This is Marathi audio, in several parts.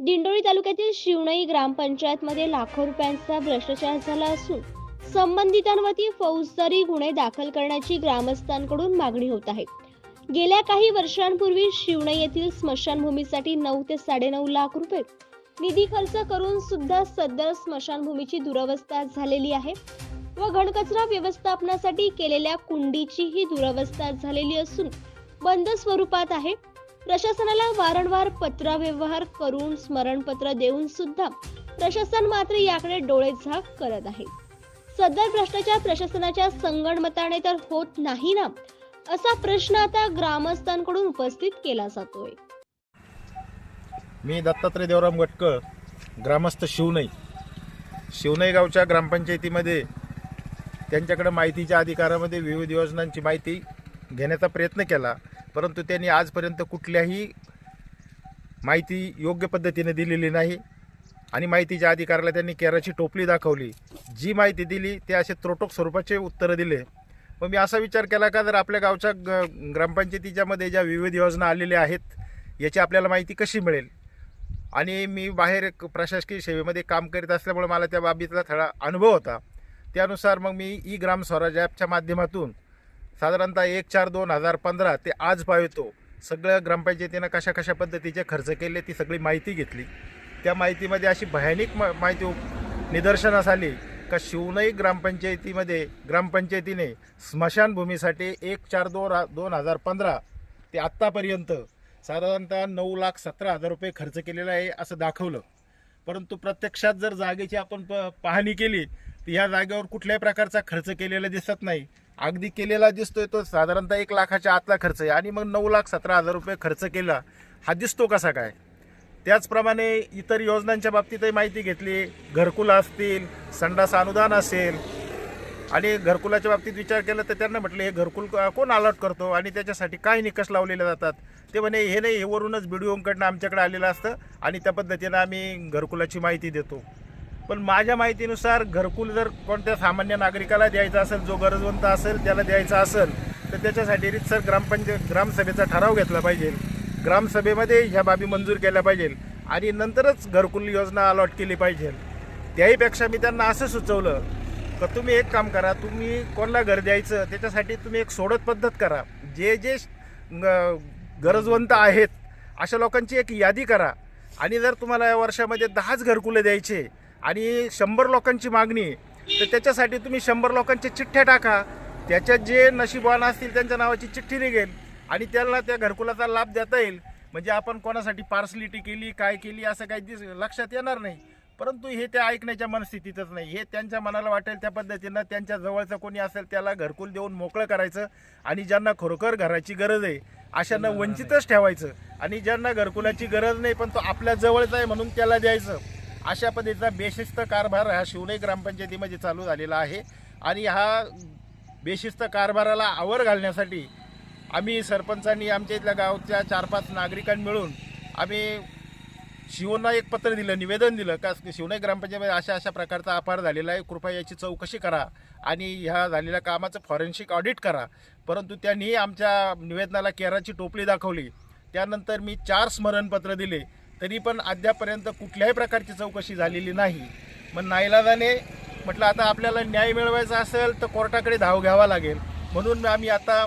दिंडोरी तालुक्यातील शिवणई ग्रामपंचायतमध्ये लाखो रुपयांचा भ्रष्टाचार झाला असून संबंधितांवरती फौजदारी गुन्हे दाखल करण्याची ग्रामस्थांकडून मागणी होत आहे. गेल्या काही वर्षांपूर्वी शिवणई येथील स्मशानभूमीसाठी नऊ ते साडेनऊ लाख रुपये निधी खर्च करून सुद्धा सदर स्मशानभूमीची दुरवस्था झालेली आहे व घनकचरा व्यवस्थापनासाठी केलेल्या कुंडीची ही दुरवस्था झालेली असून बंद स्वरूपात आहे. प्रशासनाला वारंवार पत्रव्यवहार करून स्मरणपत्र देऊन सुद्धा प्रशासन मात्र याकडे डोळे झाक करत आहे. सदर भ्रष्टाचार प्रशासनाच्या संगणमताने तर होत नाही ना असा प्रश्न आता ग्रामस्थांकडून उपस्थित केला जातोय. मी दत्तात्रय देवराम गटकळ ग्रामस्थ शिवनई. शिवनई गावच्या ग्रामपंचायतीमध्ये त्यांच्याकडे माहितीच्या अधिकारामध्ये विविध योजनांची माहिती घेण्याचा प्रयत्न केला. परंतु त्यांनी आजपर्यंत कुठल्याही माहिती योग्य पद्धतीने दिलेली नाही. आणि माहितीच्या अधिकाऱ्याला त्यांनी केराची टोपली दाखवली. जी माहिती दिली ते असे त्रोटक स्वरूपाचे उत्तरं दिले. मग मी असा विचार केला का जर आपल्या गावच्या ग ग्रामपंचायतीच्यामध्ये ज्या विविध योजना आलेल्या आहेत याची आपल्याला माहिती कशी मिळेल? आणि मी बाहेर प्रशासकीय सेवेमध्ये काम करीत असल्यामुळे मला त्या बाबीतला थोडा अनुभव होता. त्यानुसार मग मी ई ग्राम स्वराज ॲपच्या माध्यमातून साधारणतः एक चार दोन हजार पंधरा ते आज पाहतो. सगळ्या ग्रामपंचायतीनं कशा कशा पद्धतीचे खर्च केले ती सगळी माहिती घेतली. त्या माहितीमध्ये अशी भयानक म माहिती निदर्शनास आली का शिवनई ग्रामपंचायतीमध्ये ग्रामपंचायतीने स्मशानभूमीसाठी एक चार दोन दोन हजार पंधरा ते आत्तापर्यंत साधारणतः नऊ लाख सतरा हजार रुपये खर्च केलेला आहे असं दाखवलं. परंतु प्रत्यक्षात जर जागेची आपण प पाहणी केली तर ह्या जागेवर कुठल्याही प्रकारचा खर्च केलेला दिसत नाही. अगदी केलेला दिसतोय तो साधारणतः एक लाखाच्या आतला खर्च आहे. आणि मग नऊ लाख सतरा हजार रुपये खर्च केला हा दिसतो कसा काय? त्याचप्रमाणे इतर योजनांच्या बाबतीतही माहिती घेतली. घरकुल असतील संडास अनुदान असेल. आणि घरकुलाच्या बाबतीत विचार केला तर त्यांना म्हटलं हे घरकुल कोण अलॉट करतो? आणि त्याच्यासाठी काय निकष लावलेले जातात. ते म्हणे हे नाही हे वरूनच ओमकडनं आमच्याकडे आलेलं असतं आणि त्या पद्धतीनं आम्ही घरकुलाची माहिती देतो. पण माझ्या माहितीनुसार घरकुल जर कोणत्या सामान्य नागरिकाला द्यायचं असेल जो गरजवंत असेल त्याला द्यायचा असेल तर त्याच्यासाठी रितसर ग्रामपंचायत ग्रामसभेचा ठराव घेतला पाहिजे. ग्रामसभेमध्ये ह्या बाबी मंजूर केल्या पाहिजे आणि नंतरच घरकुल योजना अलॉट केली पाहिजे त्याहीपेक्षा मी त्यांना असं सुचवलं तर तुम्ही एक काम करा तुम्ही कोणाला घर द्यायचं त्याच्यासाठी तुम्ही एक सोडत पद्धत करा. जे जे गरजवंत आहेत अशा लोकांची एक यादी करा. आणि जर तुम्हाला या वर्षामध्ये दहाच घरकुलं द्यायचे आणि शंभर लोकांची मागणी आहे, तर त्याच्यासाठी तुम्ही शंभर लोकांच्या चिठ्ठ्या टाका. त्याच्यात जे नशीबवान असतील त्यांच्या नावाची चिठ्ठी निघेल आणि त्यांना त्या घरकुलाचा लाभ देता येईल. म्हणजे आपण कोणासाठी पार्सलिटी केली काय केली असं काही दिस लक्षात येणार नाही. परंतु हे त्या ऐकण्याच्या मनस्थितीतच नाही. हे त्यांच्या मनाला वाटेल त्या पद्धतीनं त्यांच्या जवळचं कोणी असेल त्याला घरकुल देऊन मोकळं करायचं आणि ज्यांना खरोखर घराची गरज आहे अशांना वंचितच ठेवायचं. आणि ज्यांना घरकुलाची गरज नाही पण तो आपल्या जवळचा आहे म्हणून त्याला द्यायचं. अशा पद्धतीचा बेशिस्त कारभार हा शिवनई ग्रामपंचायतीमध्ये चालू झालेला आहे. आणि हा बेशिस्त कारभाराला आवर घालण्यासाठी आम्ही सरपंचांनी आमच्या इथल्या गावच्या चार पाच नागरिकांनी मिळून आम्ही शिवना एक पत्र दिलं निवेदन दिलं. का शिवनाई ग्रामपंचायतमध्ये अशा अशा प्रकारचा अपहार झालेला आहे. कृपया याची चौकशी करा आणि ह्या झालेल्या कामाचं फॉरेन्सिक ऑडिट करा. परंतु त्यांनी आमच्या निवेदनाला केराची टोपली दाखवली. त्यानंतर मी चार स्मरणपत्र दिले. तरी पण अद्यापर्यंत कुठल्याही प्रकारची चौकशी झालेली नाही. मग नाईलाजाने म्हटलं आता आपल्याला न्याय मिळवायचा असेल तर कोर्टाकडे धाव घ्यावा लागेल. म्हणून आम्ही आता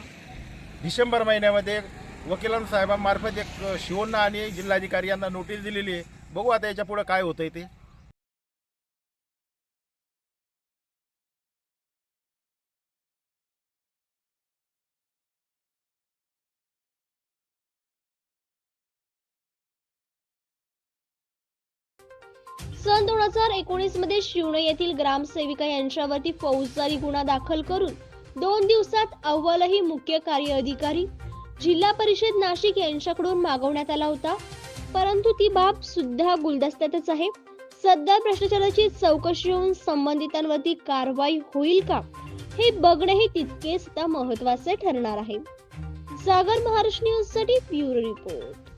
डिसेंबर महिन्यामध्ये वकिलांसाहेबांमार्फत एक शिवण्णा आणि जिल्हाधिकारी यांना नोटीस दिलेली आहे. बघू आता याच्या पुढं काय आहे ते. सन दोन हजार एकोणीसमध्ये शिवणे येथील ग्रामसेविका यांच्यावरती फौजदारी गुन्हा दाखल करून दोन दिवसात अव्वलही मुख्य कार्य अधिकारी जिल्हा परिषद नाशिक यांच्याकडून मागवण्यात आला होता. परंतु ती बाब सुद्धा गुलदस्त्यातच आहे. सध्या भ्रष्टाचाराची चौकशी होऊन संबंधितांवरती कारवाई होईल का? हे बघणेही तितकेच आता महत्त्वाचे ठरणार आहे. सागर महाराष्ट्र न्यूजसाठी ब्युरो रिपोर्ट.